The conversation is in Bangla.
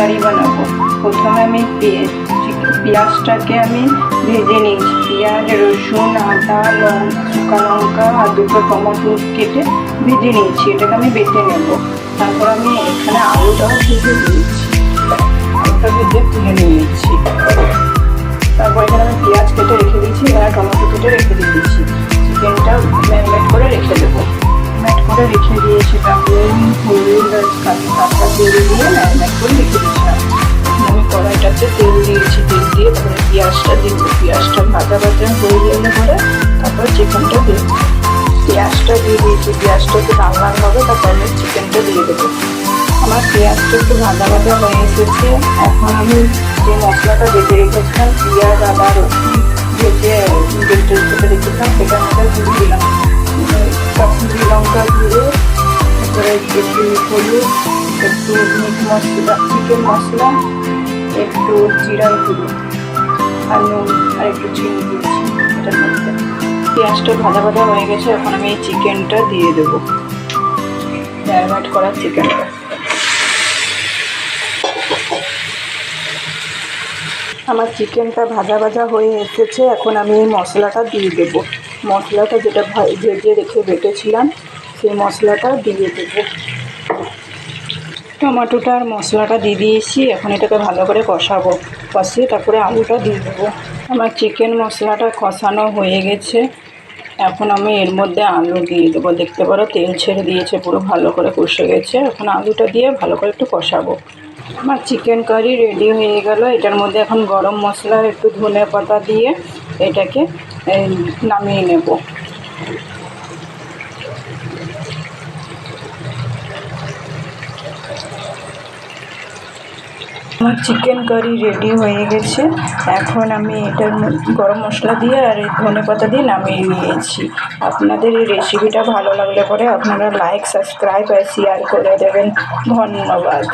কারি বানাবো। প্রথমে আমি পেঁয়াজটাকে আমি ভেজে নিয়েছি। পেঁয়াজ, রসুন, আদা শুকা লঙ্কা আর দুটো টমেটো কেটে ভেজে নিয়েছি। এটাকে আমি বেটে নেব। তারপর আমি এখানে আলুটাও ভেজে দিয়েছি। আলুটা ভেজে তুলে নিয়েছি। তারপর এখানে আমি পেঁয়াজ কেটে রেখে দিয়েছি এখানে টমেটো কেটে রেখে দিয়েছি। চিকেনটা ম্যারিনেট করে রেখে দেবো। ম্যারিনেট করে রেখে দিয়েছি তারপরে হলুদ কাঁচা তেল দিয়ে ম্যারিনেট করে রেখে দিয়েছিলাম আমি কড়াইটাতে তেল দিয়েছি তেল দিয়ে তারপরে পেঁয়াজটা দিব পেঁয়াজটা ভাজা ভাজা হয়ে গেলে পরে তারপর চিকেনটা দিয়ে। পেঁয়াজটা দিয়ে দিয়েছি পেঁয়াজটা লাল লাল হবে তারপর আমি চিকেনটা দিয়ে দেবো আমার পেঁয়াজটা একটু ভাজা ভাজা হয়ে এসেছে এখন আমি যে মশলাটা বেটে রেখেছিলাম পেঁয়াজ আদা রসুন ভেজে বেটে বেটে রেখেছিলাম সেটার মধ্যে দিয়ে দিলাম কাশ্মীরি লঙ্কা দিয়ে তারপরে একটু হলুদ একটু মিট মশলা চিকেন মশলা একটু জিরার গুঁড়ো আর নুন আর একটু চিনি দিয়েছি। এটার মধ্যে পেঁয়াজটা ভাজা ভাজা হয়ে গেছে, এখন আমি এই চিকেনটা দিয়ে দেবো। ম্যারিনেট করা চিকেনটা আমার চিকেনটা ভাজা ভাজা হয়ে এসেছে, এখন আমি এই মশলাটা দিয়ে দেবো। মশলাটা যেটা ভেজে রেখে বেটেছিলাম, সেই মশলাটা দিয়ে দেবো। টমেটোটা আর মশলাটা দিয়ে দিয়েছি। এখন এটাকে ভালো করে কষাবো। কষিয়ে তারপরে আলুটা দিয়ে দেবো। আমার চিকেন মশলাটা কষানো হয়ে গেছে। এখন আমি এর মধ্যে আলু দিয়ে দেবো। দেখতে পারো তেল ছেড়ে দিয়েছে, পুরো ভালো করে কষে গেছে। এখন আলুটা দিয়ে ভালো করে একটু কষাবো। আমার চিকেন কারি রেডি হয়ে গেল। এটার মধ্যে এখন গরম মশলা, একটু ধনে পাতা দিয়ে এটাকে নামিয়ে নেব। আমার চিকেন কারি রেডি হয়ে গেছে। এখন আমি এটা গরম মশলা দিয়ে আর এই ধনে পাতা দিয়ে নামিয়ে নিয়েছি। আপনাদের এই রেসিপিটা ভালো লাগলে পরে আপনারা লাইক সাবস্ক্রাইব আর শেয়ার করে দেবেন। ধন্যবাদ।